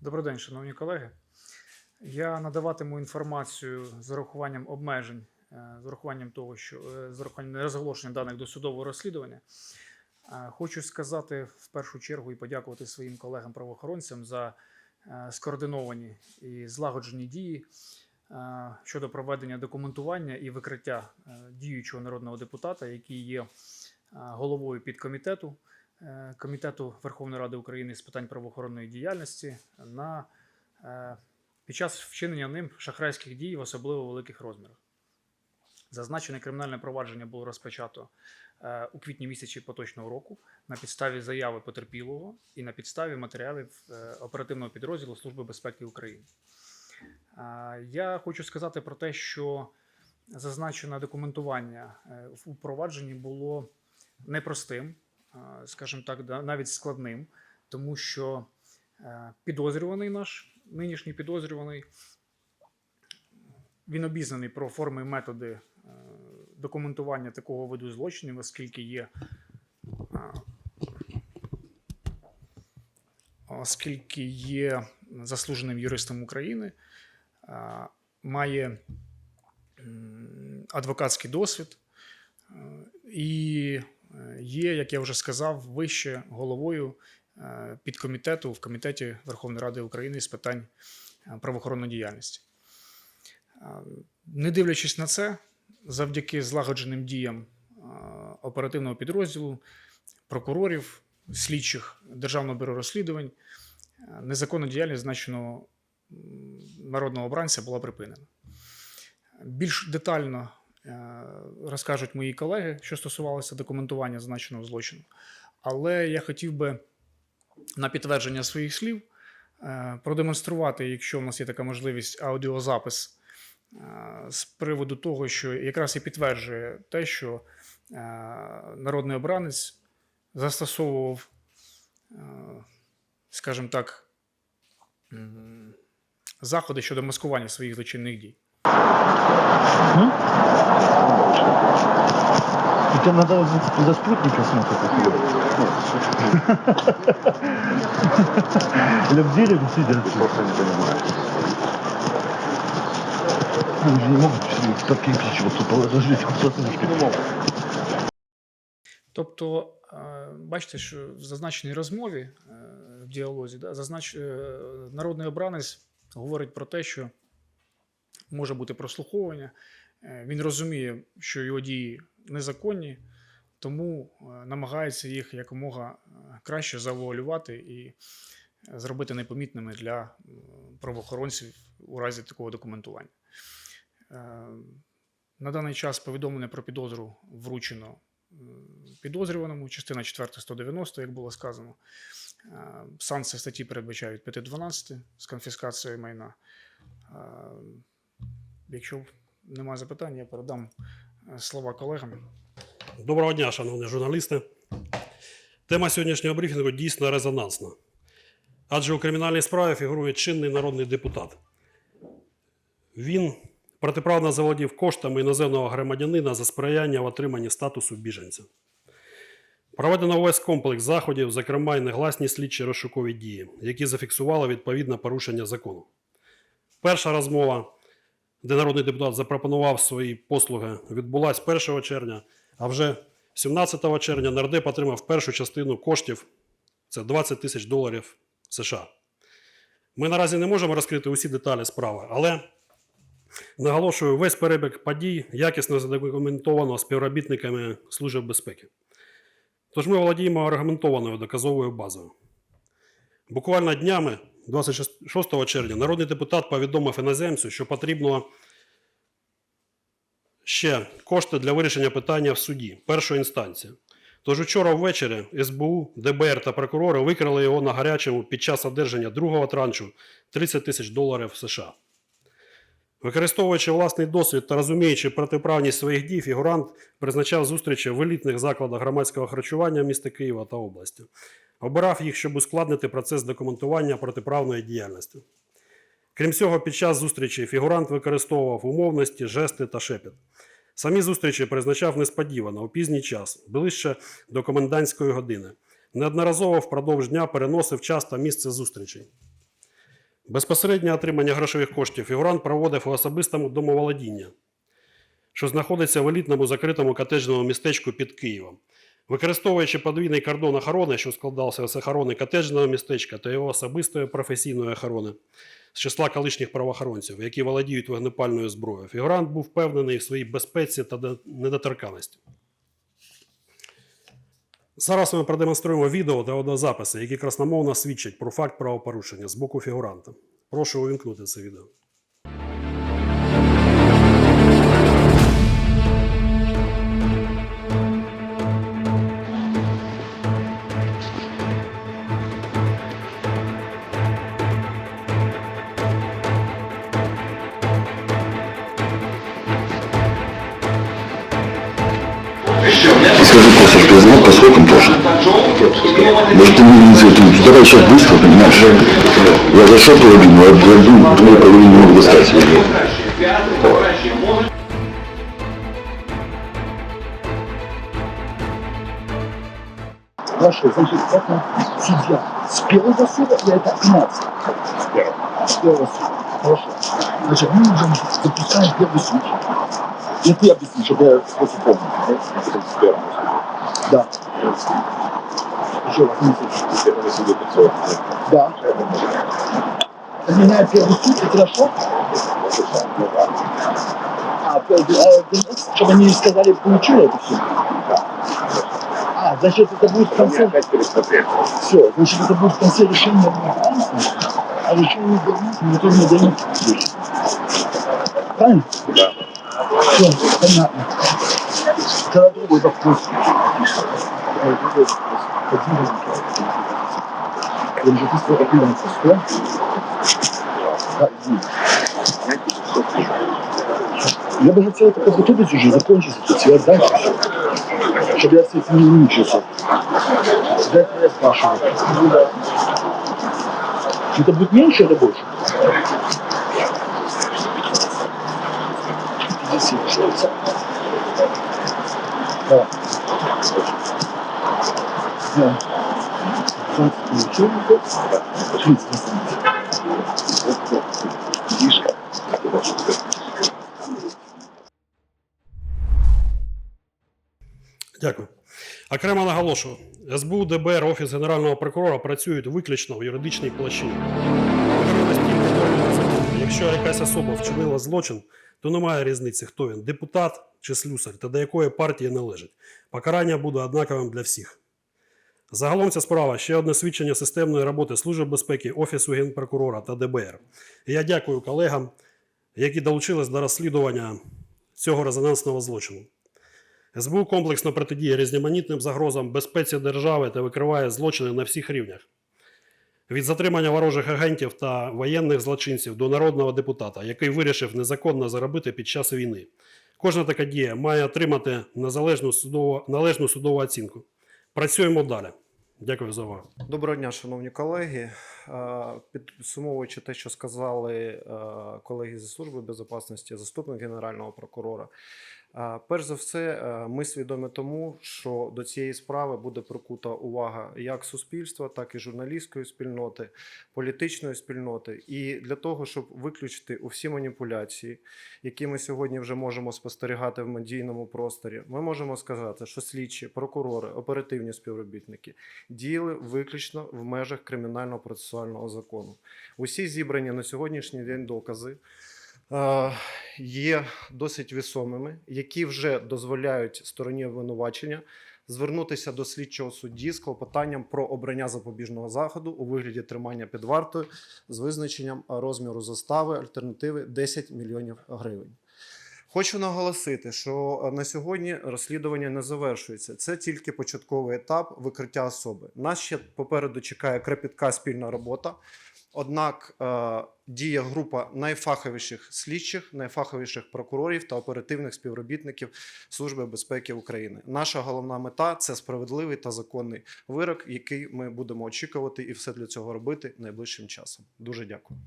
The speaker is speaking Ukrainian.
Добрий день, шановні колеги. Я надаватиму інформацію з урахуванням обмежень, е, з урахуванням того, що е, з урахуванням нерозголошення даних досудового розслідування. Е, Хочу сказати в першу чергу і подякувати своїм колегам-правоохоронцям за скоординовані і злагоджені дії щодо проведення документування і викриття е, діючого народного депутата, який є е, головою підкомітету е, Комітету Верховної Ради України з питань правоохоронної діяльності на е, під час вчинення ним шахрайських дій в особливо великих розмірах. Зазначене кримінальне провадження було розпочато е, у квітні місяці поточного року на підставі заяви потерпілого і на підставі матеріалів е, оперативного підрозділу Служби безпеки України. Я хочу сказати про те, що зазначене документування е, у провадженні було непростим, скажімо так, навіть складним, тому що е, підозрюваний наш, нинішній підозрюваний, він обізнаний про форми і методи е, документування такого виду злочинів, оскільки є. Оскільки є заслуженим юристом України, має адвокатський досвід е, і е, є, як я вже сказав, вище головою е, підкомітету в комітеті Верховної Ради України з питань правоохоронної діяльності. Не дивлячись на це, завдяки злагодженим діям оперативного підрозділу, прокурорів, слідчих Державного бюро розслідувань, незаконна діяльність значеного м, народного обранця була припинена. Більш детально е, розкажуть мої колеги, що стосувалося документування зазначеного злочину. Але я хотів би на підтвердження своїх слів е, продемонструвати, якщо в нас є така можливість, аудіозапис е, з приводу того, що якраз і підтверджує те, що народний обранець застосовував, скажімо так, заходи щодо маскування своїх злочинних дій. Тебе надо за, спутника смотреть. Или в дереве сидят. Просто не понимаю. Они же не могут кирпич вот тут положить кусочки. Не могут. Тобто, е, бачите, що в зазначеній розмові е, в діалозі да, зазнач... е, народний обранець говорить про те, що може бути прослуховування. Е, Він розуміє, що його дії незаконні, тому е, намагається їх якомога е, краще завуалювати і зробити непомітними для правоохоронців у разі такого документування. На даний час повідомлення про підозру вручено підозрюваному, частина 4 190, як було сказано. Е, Санкції статті передбачають 5-12 з конфіскацією майна. Е, Якщо немає запитань, я передам е, слова колегам. Доброго дня, шановні журналісти. Тема сьогоднішнього брифінгу дійсно резонансна. Адже у кримінальній справі фігурує чинний народний депутат. Він протиправно заволодів коштами іноземного громадянина за сприяння в отриманні статусу біженця. Проведено увесь комплекс заходів, зокрема й негласні слідчі розшукові дії, які зафіксували відповідне порушення закону. Перша розмова, де народний депутат запропонував свої послуги, відбулася 1 червня, а вже 17 червня нардеп отримав першу частину коштів це 20 тисяч доларів США. Ми наразі не можемо розкрити усі деталі справи, але наголошую, весь перебіг подій якісно задокументовано співробітниками Служби безпеки. Тож ми володіємо аргументованою доказовою базою. Буквально днями, 26 червня, народний депутат повідомив іноземцю, що потрібно ще кошти для вирішення питання в суді першої інстанції. Тож учора ввечері СБУ, ДБР та прокурори викрили його на гарячому під час одержання другого траншу 30 тисяч доларів США. Використовуючи власний досвід та розуміючи протиправність своїх дій, фігурант призначав зустрічі в елітних закладах громадського харчування міста Києва та області. Обирав їх, щоб ускладнити процес документування протиправної діяльності. Крім цього, під час зустрічі фігурант використовував умовності, жести та шепіт. Самі зустрічі призначав несподівано у пізній час, ближче до комендантської години. Неодноразово впродовж дня переносив час та місце зустрічей. Безпосереднє отримання грошових коштів фігурант проводив у особистому домоволодіння, що знаходиться в елітному закритому котеджному містечку під Києвом. Використовуючи подвійний кордон охорони, що складався з охорони котеджного містечка та його особистої професійної охорони з числа колишніх правоохоронців, які володіють вогнепальною зброєю, фігурант був впевнений в своїй безпеці та до- недоторканності. Зараз ми продемонструємо відео та аудіозаписи, які красномовно свідчать про факт правопорушення з боку фігуранта. Прошу увімкнути це відео. Скажи просто, что я знал, по срокам тоже. Может, ты не инициативу. Давай сейчас быстро, понимаешь? Я зашел половину, а я две половины не могу достать. Значит, это судья с первого суда или это апелляция? С первого суда. Хорошо. Значит, мы уже запускаем первый суд. И ты объясни, чтобы я просто помнил. Да? Да. Еще раз, не слышу. Да. Отменяю первый суд, и хорошо? А, чтобы они сказали, получила это все? А, значит, это будет в конце... Все, значит, это будет в конце решения а решение администрации никто не дает. Правильно? Да. Все, понятно. Тогда другой вопрос. Э, другой вопрос. Один вопрос. Я уже быстро определяется, что? Да, извини. Я бы хотел это подготовить уже, закончить это все, дальше все. Чтобы я с этим не мучился. За это я спрашиваю. Это будет меньше или больше? 50. Да. Да. 20 получил. 30 Видишь, Дякую. Окремо наголошую: СБУ, ДБР, Офіс Генерального прокурора працюють виключно в юридичній площині. Якщо якась особа вчинила злочин, то немає різниці, хто він депутат чи слюсар та до якої партії належить. Покарання буде однаковим для всіх. Загалом ця справа ще одне свідчення системної роботи Служби безпеки, Офісу Генпрокурора та ДБР. Я дякую колегам, які долучились до розслідування цього резонансного злочину. СБУ комплексно протидіє різноманітним загрозам безпеці держави та викриває злочини на всіх рівнях. Від затримання ворожих агентів та воєнних злочинців до народного депутата, який вирішив незаконно заробити під час війни. Кожна така дія має отримати незалежну судову, належну судову оцінку. Працюємо далі. Дякую за увагу. Доброго дня, шановні колеги. Е, Підсумовуючи те, що сказали е, колеги зі служби безпечності, заступник генерального прокурора. Перш за все, е, ми свідомі тому, що до цієї справи буде прикута увага як суспільства, так і журналістської спільноти, політичної спільноти. І для того, щоб виключити усі маніпуляції, які ми сьогодні вже можемо спостерігати в медійному просторі, ми можемо сказати, що слідчі, прокурори, оперативні співробітники діяли виключно в межах кримінального процесуального закону. Усі зібрані на сьогоднішній день докази є досить весомими, які вже дозволяють стороні обвинувачення звернутися до слідчого судді з клопотанням про обрання запобіжного заходу у вигляді тримання під вартою з визначенням розміру застави альтернативи 10 мільйонів гривень. Хочу наголосити, що е, на сьогодні розслідування не завершується. Це тільки початковий етап викриття особи. Нас ще попереду чекає крепітка спільна робота. Однак е, діє група найфаховіших слідчих, найфаховіших прокурорів та оперативних співробітників Служби безпеки України. Наша головна мета це справедливий та законний вирок, який ми будемо очікувати, і все для цього робити найближчим часом. Дуже дякую.